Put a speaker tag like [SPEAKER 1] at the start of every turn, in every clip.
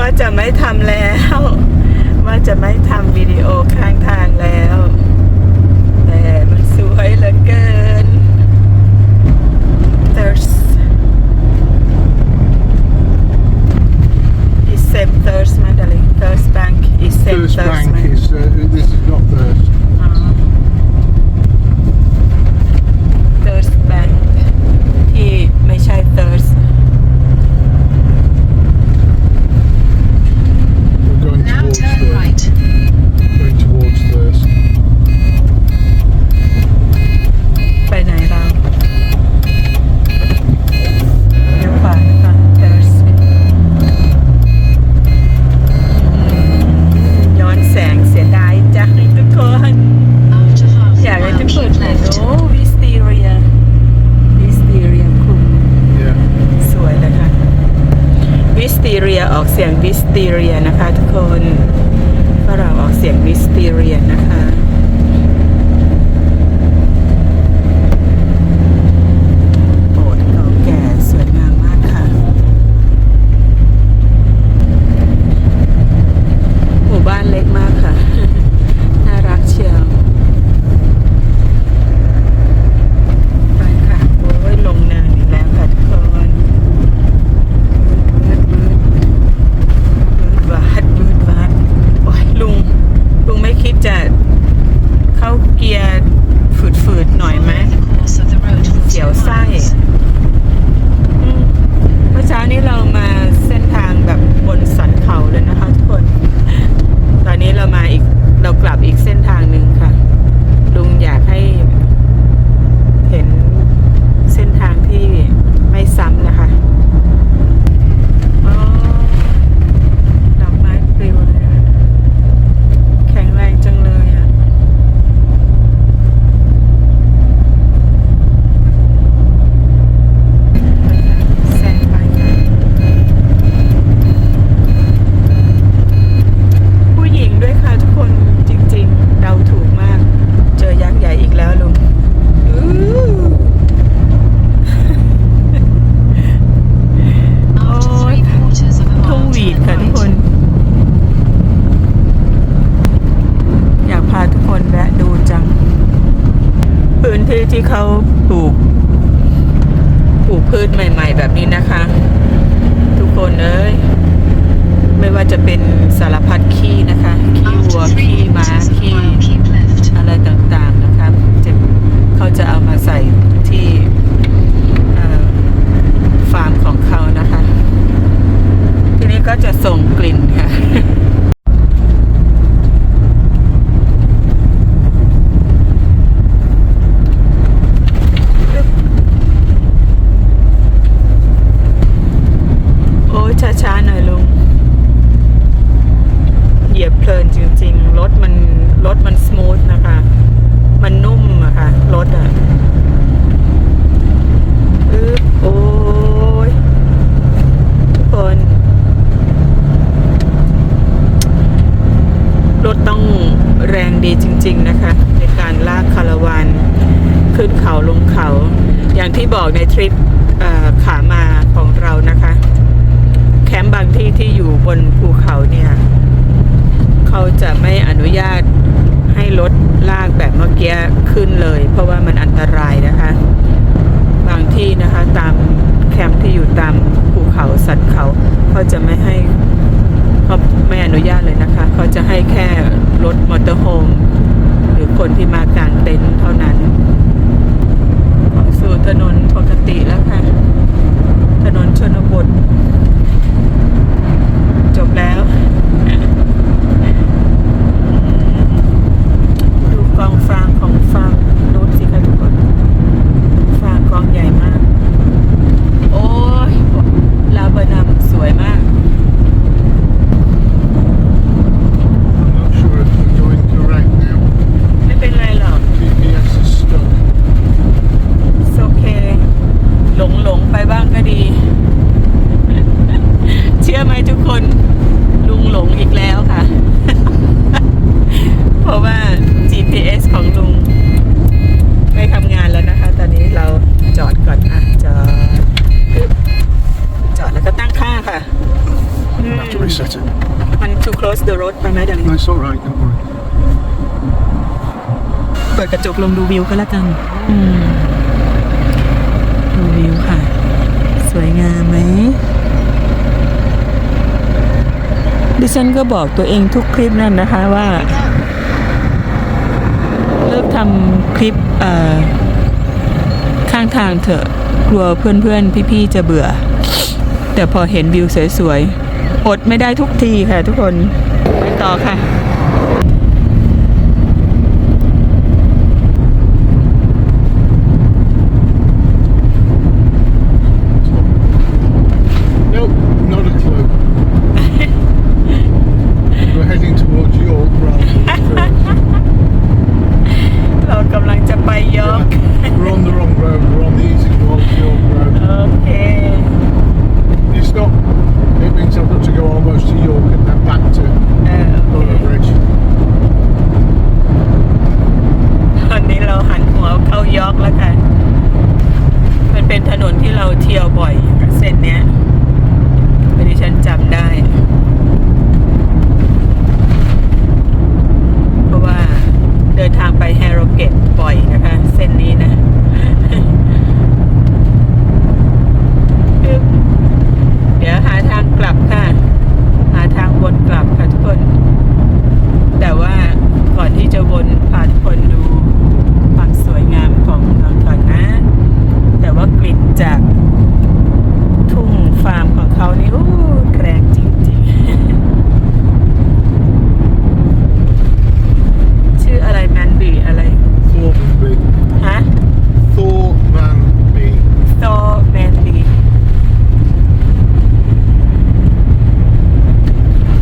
[SPEAKER 1] ว่าจะไม่ทำแล้ว ว่าจะไม่ทำวิดีโอข้างทางแล้ว แต่มันสวยเหลือเกิน Thirst is same thirst ไหม darling thirst bank is same
[SPEAKER 2] First
[SPEAKER 1] thirst
[SPEAKER 2] bank
[SPEAKER 1] ไหม
[SPEAKER 2] is uh, this is not first.
[SPEAKER 1] อ๋อ thirst bank ที่ไม่ใช่ thirst
[SPEAKER 2] We're going
[SPEAKER 3] Now
[SPEAKER 2] towards
[SPEAKER 3] turn
[SPEAKER 2] the,
[SPEAKER 3] right.
[SPEAKER 2] going towards first.
[SPEAKER 1] ไปไหนเราเลี้ยวขวานะคะ thirst ย้อนแสงเสียดายจังทุกคน
[SPEAKER 3] After half
[SPEAKER 1] อยาก
[SPEAKER 3] a
[SPEAKER 1] ให้
[SPEAKER 3] mile,
[SPEAKER 1] ทุกคน
[SPEAKER 3] keep
[SPEAKER 1] เห็น
[SPEAKER 3] left.
[SPEAKER 1] โอ้วิสตีเรียวิสตีเรียคุ้ม
[SPEAKER 2] Yeah.
[SPEAKER 1] สวยเลยค่ะวิสตีเรียออกเสียงวิสตีเรียนะคะทุกคนฝรั่งออกเสียงวิสตีเรียนะคะ จะไม่อนุญาตให้รถลากแบบเมื่อกี้ขึ้นเลย เพราะว่ามันอันตรายนะคะ บางที่นะคะตามแคมป์ที่อยู่ตามภูเขาสันเขาเขาจะไม่ให้เขาไม่อนุญาตเลยนะคะเขาจะให้แค่รถมอเตอร์โฮมหรือคนที่มากางเต็นท์เท่านั้นสู่ถนนปกติแล้วค่ะ ถนนชนบท จบแล้ว ดูกองฟางของฟางรถสิคะทุกคน ฟางกองใหญ่มาก โอ้ย ลาบานำสวยมาก
[SPEAKER 2] I'm not sure if we're going correct now.
[SPEAKER 1] ไม่เป็นไรหรอก
[SPEAKER 2] GPS is stuck.
[SPEAKER 1] โอเค หลงหลงไปบ้างก็ดี เชื่อไหมทุกคน ลุงหลงอีกแล้วค่ะ เพราะว่า GPS ของลุง ไม่ทำงานแล้วนะคะ ตอนนี้เราจอดก่อนอะจอดจอดแล้วก็ตั้งค่าค่ะอืม
[SPEAKER 2] reset it.
[SPEAKER 1] มัน too close the road ไปไหมดัง
[SPEAKER 2] No, it's all right. Don't worry.
[SPEAKER 1] เปิดกระจกลงดูวิวก็แล้วกัน อืม ดูวิวค่ะ สวยงามไหม ดิ ฉันก็บอกตัวเองทุกคลิปนั่นนะคะว่า เลิกทำคลิปข้างทางเถอะกลัวเพื่อนๆ พี่ๆ จะเบื่อ แต่พอเห็นวิวสวยๆ อดไม่ได้ทุกทีค่ะทุกคน ไปต่อค่ะ
[SPEAKER 2] Nope, not a clue. We're heading towards York rather than Firth.
[SPEAKER 1] เรากำลังจะไปยอร์ก
[SPEAKER 2] We're on the wrong road. We're on the easy towards York road.
[SPEAKER 1] โอเค
[SPEAKER 2] It's not. It means I've got to go almost to York and then back to
[SPEAKER 1] เออโอเค
[SPEAKER 2] Borough Bridge.
[SPEAKER 1] ตอนนี้เราหันหัวเข้ายอร์กแล้วค่ะ มั นที่เราเที่ยวบ่อยเส้นเนี้ยดิฉันจำได้ เพราะว่าเดินทางไปแฮโรเกตบ่อยนะคะ เส้นนี้นะเดี๋ยวหาทางกลับค่ะ หาทางวนกลับค่ะทุกคน แต่ว่าก่อนที่จะวนพานดูความสวยงามของเมืองก่อนนะ แต่ว่ากลิ่นจากทุ่งฟาร์มของเขานี่อู้แรงจริงๆ ชื่ออะไรแมนบีอะไร
[SPEAKER 2] Thornby.
[SPEAKER 1] ฮะ
[SPEAKER 2] Thornby.
[SPEAKER 1] โตแมนบี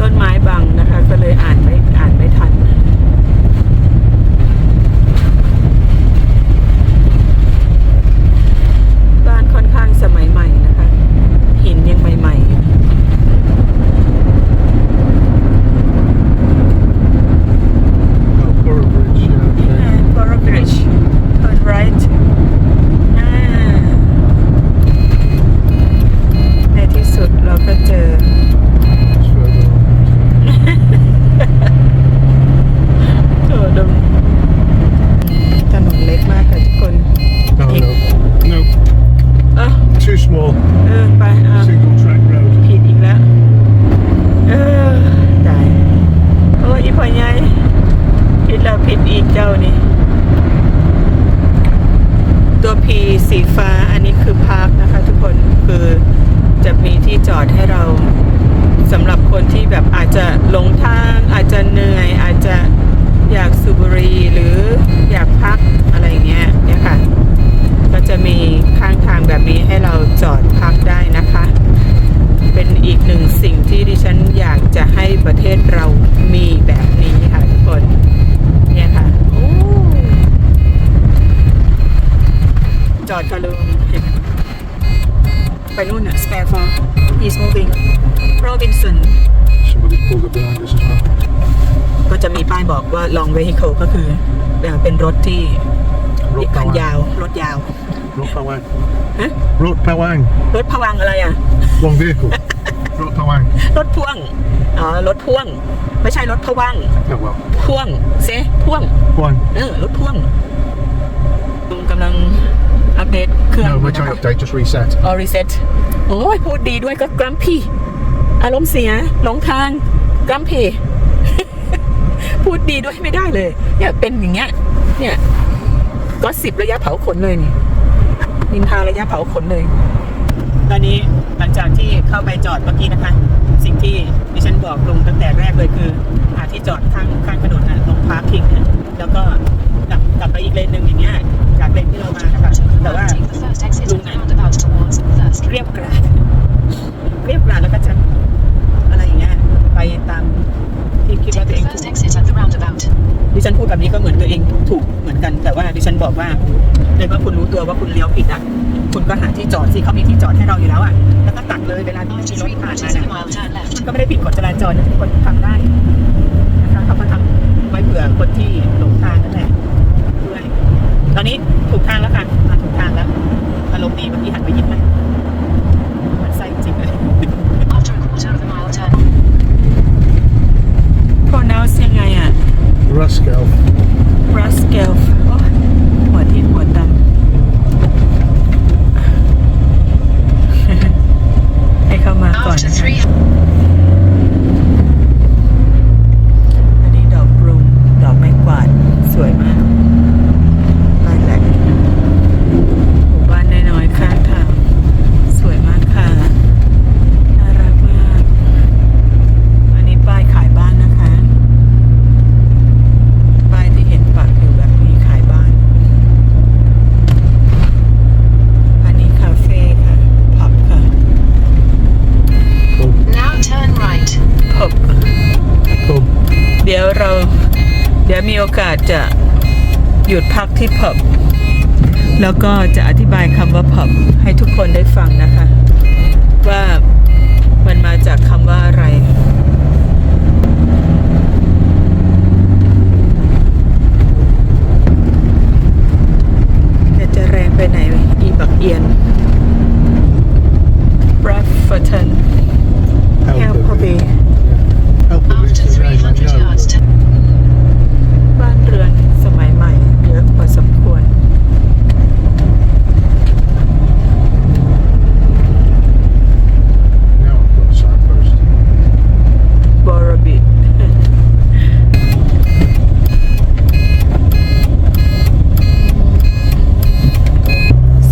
[SPEAKER 1] ต้นไม้บังนะคะ ก็เลยอ่านไม่อ่านไม่ทัน บ้านค่อนข้างสมัยใหม่นะคะ หินยังใหม่ๆ
[SPEAKER 2] Oh, Borough Bridge. Yeah. Okay.
[SPEAKER 1] Borough Bridge turn right อ่าในที่สุดเราก็เจอ
[SPEAKER 2] It's further on.
[SPEAKER 1] โถดมถนนเล็กมากค่ะทุกคน
[SPEAKER 2] No, no, no.
[SPEAKER 1] เออ
[SPEAKER 2] Too small.
[SPEAKER 1] เออ ไปอะ
[SPEAKER 2] Single track road.
[SPEAKER 1] ผิดอีกแล้ว เออตายโอ้ยอีพ่อใหญ่ผิดแล้วผิดอีกเจ้านี่ ตัว P สีฟ้าอันนี้คือพาร์คนะคะทุกคนคือจะมีที่จอดให้เราสำหรับคนที่แบบอาจจะหลงทาง อาจจะเหนื่อย อาจจะอยากสูบบุห รีหรืออยากพักอะไรเงี้ยเนี่ยค่ะ ก็จะมีข้างทางแบบนี้ให้เราจอดพักได้นะคะ เป็นอีกหนึ่งสิ่งที่ดิฉันอยากจะให้ประเทศเรามีแบบนี้ค่ะทุกคนเนี่ยค่ะโอ้จอดกันเลยไปนู่นน่ะ spare for he's moving Robinson
[SPEAKER 2] Somebody pulled up behind us as well.
[SPEAKER 1] ก็จะมีป้ายบอกว่า long vehicle ก็คือเอ่อเป็นรถที่
[SPEAKER 2] Rot
[SPEAKER 1] คัน
[SPEAKER 2] Pawang.
[SPEAKER 1] ยาว รถยาว
[SPEAKER 2] Rot Pawang.
[SPEAKER 1] ฮะ
[SPEAKER 2] Rot Pawang.
[SPEAKER 1] รถพวังอะไรอะ
[SPEAKER 2] One vehicle. Rot Pawang.
[SPEAKER 1] รถพ่วงอ๋อรถพ่วง ไม่ใช่รถพวัง
[SPEAKER 2] Oh well.
[SPEAKER 1] พ่วงเซพ่วง
[SPEAKER 2] Pawang.
[SPEAKER 1] เออรถพ่วงลุงกำลังอัปเดตเครื่อง
[SPEAKER 2] No, which I update, just reset.
[SPEAKER 1] ออรีเซ็ตโอ้ยพูดดีด้วยก็กรัมพี่อารมณ์เสียหลงทางกรัมพี่ พูดดีด้วยไม่ได้เลย เนี่ยเป็นอย่างเงี้ย เนี่ย ก็สิบระยะเผาขนเลยนี่นินทาระยะเผาขนเลย ตอนนี้หลังจากที่เข้าไปจอดเมื่อกี้นะคะ สิ่งที่ดิฉันบอกลุงตั้งแต่แรกเลยคือหาที่จอดข้างข้างถนนนะตรงพาร์คิงนะแล้วก็กลับกลับไปอีกเลนหนึ่งอย่างเงี้ยจากเลนที่เรามานะคะแต่ว่า
[SPEAKER 3] Take the first exit at the roundabout towards First
[SPEAKER 1] เรียบกราดเรียบกราดแล้วก็จะอะไรอย่างเงี้ยไปตามที่คิดว่า
[SPEAKER 3] Take
[SPEAKER 1] ตัวเอง
[SPEAKER 3] the
[SPEAKER 1] ถู
[SPEAKER 3] first
[SPEAKER 1] ก
[SPEAKER 3] exit at the roundabout.
[SPEAKER 1] ดิ ฉันพูดแบบนี้ก็เหมือนตัวเองถูกเหมือนกัน แต่ว่าดิฉันบอกว่าในเมื่อคุณรู้ตัวว่าคุณเลี้ยวผิดอะคุณก็หาที่จอดสิเขามีที่จอดให้เราอยู่แล้วอะแล้วก็ตัดเลยเวลาที่มีรถผ่านมาเนี่ยมันก็ไม่ได้ผิดกฎจราจรนะทุกคนทำได้นะคะเขาก็ทำไว้เผื่อคนที่หลงทางนั่นแหละด้วยตอนนี้ถูกทางแล้วค่ะถูกทางแล้วอารมณ์ดีเมื่อกี้หันไปยิ้มไหมมันไส้จริงเลย
[SPEAKER 3] After a quarter of a mile, turn
[SPEAKER 1] เรา เดี๋ยวมีโอกาสจะ หยุดพักที่ผับแล้วก็จะอธิบายคำว่าผับให้ทุกคนได้ฟังนะคะ ว่ามันมาจากคำว่าอะไร แต่จะแรงไปไหนอีบักเอียน Bradfordton Helpable
[SPEAKER 2] Helpable is
[SPEAKER 3] After
[SPEAKER 2] the name, I
[SPEAKER 3] 300
[SPEAKER 2] know.
[SPEAKER 3] yards,
[SPEAKER 2] but-
[SPEAKER 3] to
[SPEAKER 1] บ้านเรือนสมัยใหม่เยอะพอสมควร
[SPEAKER 2] Now I've got a signpost.
[SPEAKER 1] บอร์บิท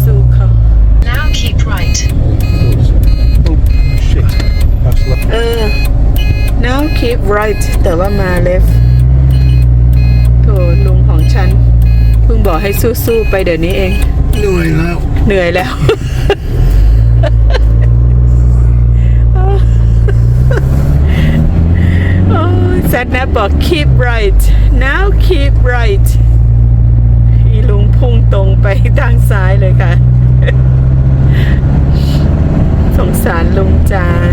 [SPEAKER 1] สู้เขา
[SPEAKER 3] now keep right.
[SPEAKER 2] Oh, shit. That's left.
[SPEAKER 1] เออ now keep right แต่ว่ามา left โถลุงของฉันเพิ่งบอกให้สู้ๆไปเดี๋ยวนี้เอง
[SPEAKER 2] Doing now.
[SPEAKER 1] เหนื่อยแล้วโอ้ยแซดแนปบอก keep right now keep right อีลุงพุ่งตรงไปทางซ้ายเลยค่ะ สงสารลุงจัง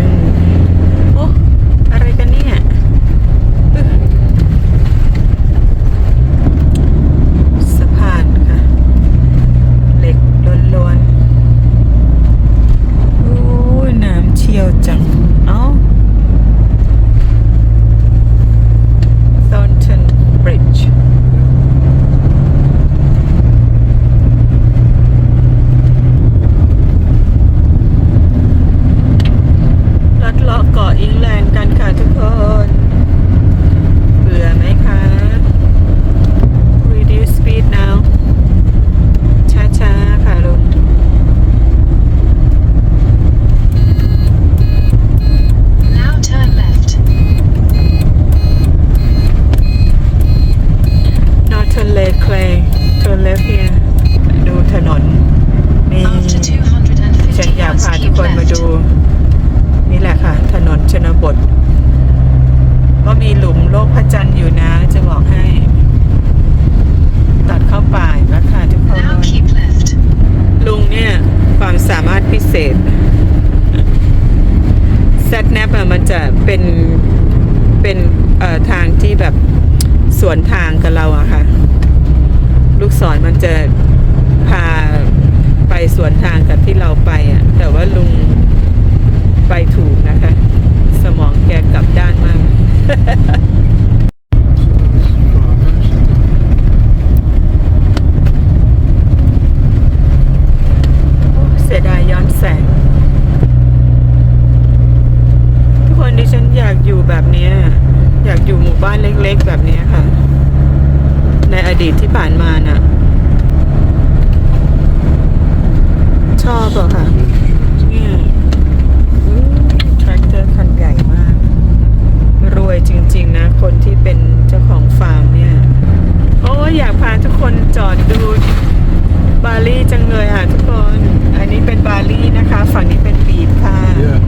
[SPEAKER 1] เลยอะทุกคน อันนี้เป็นบาลี่นะคะ ฝั่งนี้เป็นบีดค่ะ
[SPEAKER 2] Yeah.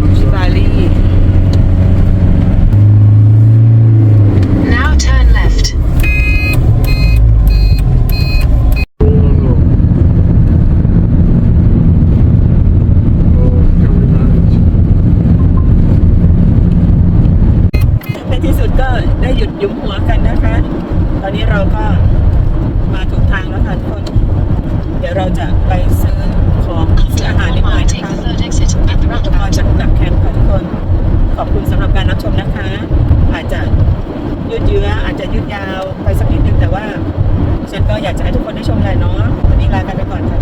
[SPEAKER 2] Looks
[SPEAKER 1] บา
[SPEAKER 2] like
[SPEAKER 1] ลี่
[SPEAKER 3] Now turn left.
[SPEAKER 2] Oh, no. Oh, can we manage?
[SPEAKER 1] ในที่สุดก็ได้หยุดยุมหัวกันนะคะ ตอนนี้เราก็มาถูกทางแล้วค่ะทุกคนเดี๋ยวเราจะไปซื้อของซื้ออาหารนิดหน่อย
[SPEAKER 3] Mile,
[SPEAKER 1] นะ
[SPEAKER 3] take
[SPEAKER 1] คะ
[SPEAKER 3] the third exit at the
[SPEAKER 1] แล้วก็
[SPEAKER 3] roundabout.
[SPEAKER 1] จะกลับแคมป์ค่ะทุกคน ขอบคุณสำหรับการรับชมนะคะ อาจจะยืดเยื้ออาจจะยืดยาวไปสักนิดนึงแต่ว่าฉันก็อยากจะให้ทุกคนได้ชมแหละเนาะวันนี้ลากันไปก่อนค่ะ